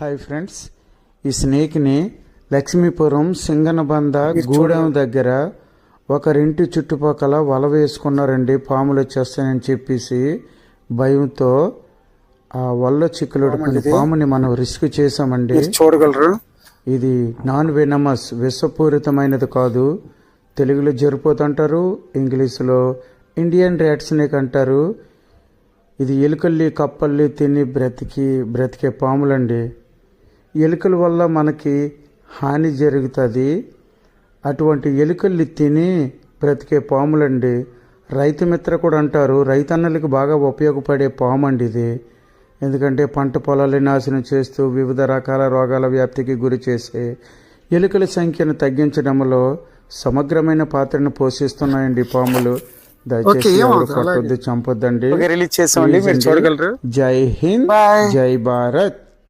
Hi friends ఈ స్నేక్ని లక్ష్మీపురం సింగనబంద గూడెం దగ్గర ఒకరింటి చుట్టుపక్కల వల వేసుకున్నారండి. పాములు వచ్చేస్తాయని చెప్పేసి భయంతో ఆ వల్ల చిక్కులుడుకుని పాముని మనం రిస్క్ చేసామండి చూడగలరు? ఇది నాన్ వెనమస్ విషపూరితమైనది కాదు. తెలుగులో జరిపోతు అంటారు ఇంగ్లీష్లో ఇండియన్ ర్యాట్ స్నేక్ అంటారు ఇది ఎలుకల్లి కప్పల్లి తిని బ్రతికి బ్రతికే పాములండి. ఎలుకల వల్ల మనకి హాని జరుగుతుంది. అటువంటి ఎలుకల్ని తిని బ్రతికే పాములండి. రైతు మిత్ర కూడా అంటారు రైతన్నలకు బాగా ఉపయోగపడే పాము అండి ఇది. ఎందుకంటే పంట పొలాన్ని నాశనం చేస్తూ వివిధ రకాల రోగాల వ్యాప్తికి గురి చేసే ఎలుకల సంఖ్యను తగ్గించడంలో సమగ్రమైన పాత్రను పోషిస్తున్నాయండి పాములు. దయచేసి చంపొద్దండి. రిలీజ్ చేసామండి మీరు చూడగలరు? జై హింద్ జై భారత్.